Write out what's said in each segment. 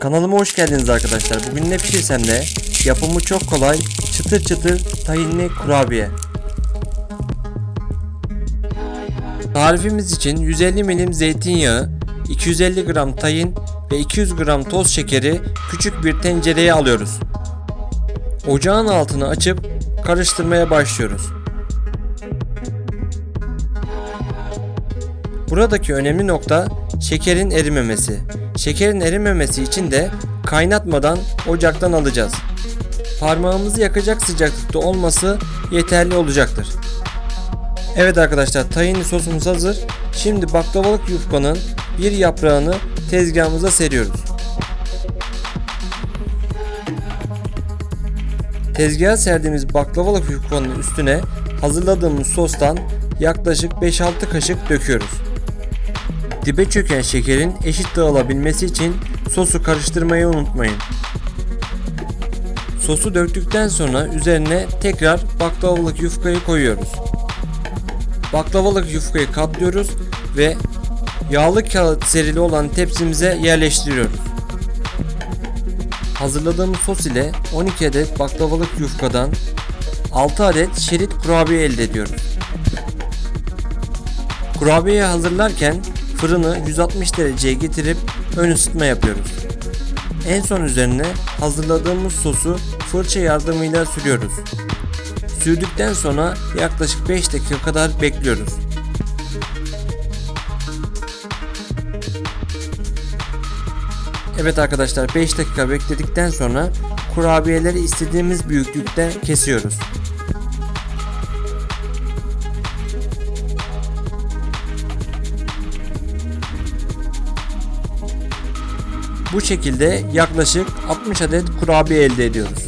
Kanalıma hoş geldiniz arkadaşlar. Bugün ne pişirsem de yapımı çok kolay, çıtır çıtır tahinli kurabiye. Tarifimiz için 150 milim zeytinyağı, 250 gram tahin ve 200 gram toz şekeri küçük bir tencereye alıyoruz. Ocağın altını açıp karıştırmaya başlıyoruz. Buradaki önemli nokta şekerin erimemesi. Şekerin erimemesi için de kaynatmadan ocaktan alacağız. Parmağımızı yakacak sıcaklıkta olması yeterli olacaktır. Evet arkadaşlar tahinli sosumuz hazır. Şimdi baklavalık yufkanın bir yaprağını tezgahımıza seriyoruz. Tezgaha serdiğimiz baklavalık yufkanın üstüne hazırladığımız sostan yaklaşık 5-6 kaşık döküyoruz. Dibe çöken şekerin eşit dağılabilmesi için sosu karıştırmayı unutmayın. Sosu döktükten sonra üzerine tekrar baklavalık yufkayı koyuyoruz. Baklavalık yufkayı katlıyoruz ve yağlı kağıt serili olan tepsimize yerleştiriyoruz. Hazırladığımız sos ile 12 adet baklavalık yufkadan 6 adet şerit kurabiye elde ediyoruz. Kurabiyeyi hazırlarken fırını 160 dereceye getirip ön ısıtma yapıyoruz. En son üzerine hazırladığımız sosu fırça yardımıyla sürüyoruz. Sürdükten sonra yaklaşık 5 dakika kadar bekliyoruz. Evet arkadaşlar 5 dakika bekledikten sonra kurabiyeleri istediğimiz büyüklükte kesiyoruz. Bu şekilde yaklaşık 60 adet kurabiye elde ediyoruz.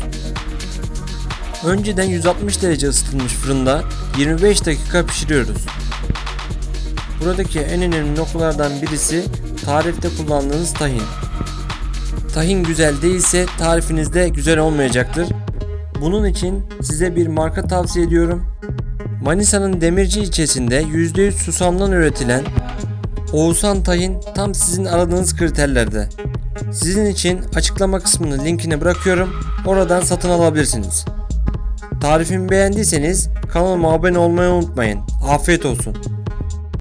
Önceden 160 derece ısıtılmış fırında 25 dakika pişiriyoruz. Buradaki en önemli noktalardan birisi tarifte kullandığınız tahin. Tahin güzel değilse tarifiniz de güzel olmayacaktır. Bunun için size bir marka tavsiye ediyorum. Manisa'nın Demirci ilçesinde %100 susamdan üretilen Oğuzhan Tahin tam sizin aradığınız kriterlerde. Sizin için açıklama kısmına linkini bırakıyorum. Oradan satın alabilirsiniz. Tarifimi beğendiyseniz kanalıma abone olmayı unutmayın. Afiyet olsun.